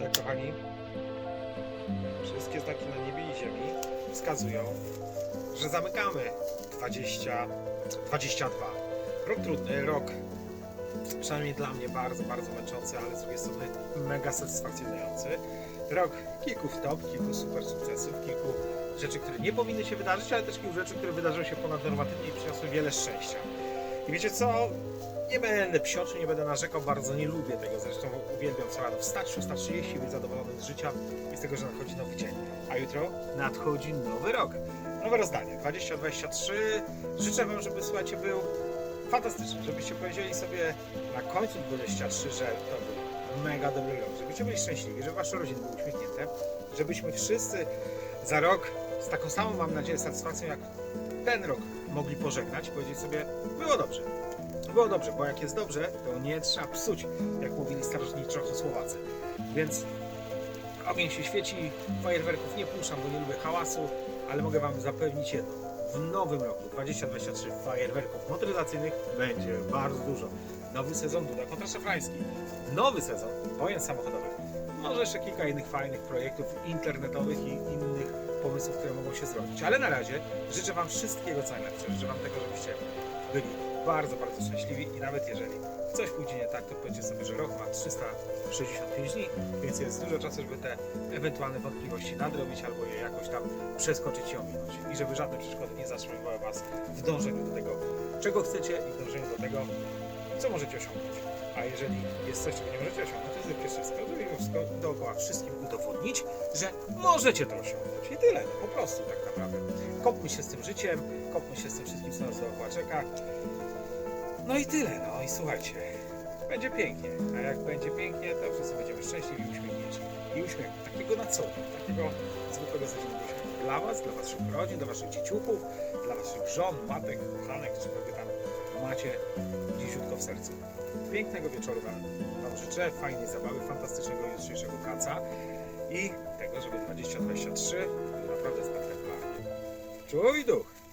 Tak, kochani. Wszystkie znaki na niebie i ziemi wskazują, że zamykamy 20, 22. Rok trudny, rok przynajmniej dla mnie bardzo, bardzo męczący, ale z drugiej strony mega satysfakcjonujący. Rok kilku wtop, kilku super sukcesów, kilku rzeczy, które nie powinny się wydarzyć, ale też kilku rzeczy, które wydarzyły się ponadnormatywnie i przyniosły wiele szczęścia. I wiecie co? Nie będę psioczył, nie będę narzekał, bardzo nie lubię tego, zresztą uwielbiam rano wstać 6.30, być zadowolony z życia i z tego, że nadchodzi nowy dzień. A jutro nadchodzi nowy rok. Nowe rozdanie, 2023. Życzę Wam, żeby, słuchajcie, był fantastyczny, żebyście powiedzieli sobie na końcu 23, że to był mega dobry rok, żebyście byli szczęśliwi, żeby Wasze rodziny były uśmiechnięte, żebyśmy wszyscy za rok z taką samą, mam nadzieję, satysfakcją jak ten rok mogli pożegnać, powiedzieć sobie, było dobrze. Było dobrze, bo jak jest dobrze, to nie trzeba psuć, jak mówili starożytni Czechosłowacy. Więc ogień się świeci, fajerwerków nie puszczam, bo nie lubię hałasu, ale mogę Wam zapewnić jedno. W nowym roku 2023 fajerwerków motoryzacyjnych będzie bardzo dużo. Nowy sezon Duda kontra Szafrański. Nowy sezon wojen samochodowych. Może jeszcze kilka innych fajnych projektów internetowych i innych pomysłów, które mogą się zrobić. Ale na razie życzę Wam wszystkiego co najlepsze. Życzę Wam tego, żebyście byli bardzo, bardzo szczęśliwi i nawet jeżeli coś pójdzie nie tak, to powiedzcie sobie, że rok ma 365 dni, więc jest dużo czasu, żeby te ewentualne wątpliwości nadrobić albo je jakoś tam przeskoczyć i ominąć. I żeby żadne przeszkody nie zatrzymywały Was w dążeniu do tego, czego chcecie i w dążeniu do tego, co możecie osiągnąć. A jeżeli jest coś, czego nie możecie osiągnąć, to zróbcie wszystko, żeby wszystko dookoła wszystkim udowodnić, że możecie to osiągnąć. I tyle, no, po prostu tak naprawdę. Kopmy się z tym życiem, kopmy się z tym wszystkim, co nas dookoła czeka. No i tyle, no i słuchajcie, będzie pięknie. A jak będzie pięknie, to wszyscy będziemy szczęśliwi i uśmiechnięci. I uśmiech takiego na co dzień, takiego zwykłego codziennego. Dla Was, dla Waszych rodzin, dla Waszych dzieciuchów, dla Waszych żon, matek, kochanek, czy kogo tam macie dzieciutko w sercu. Pięknego wieczoru Wam, życzę, fajnej zabawy, fantastycznego jutrzejszego praca i tego, żeby 2023 był naprawdę spektakularny. Czuj duch!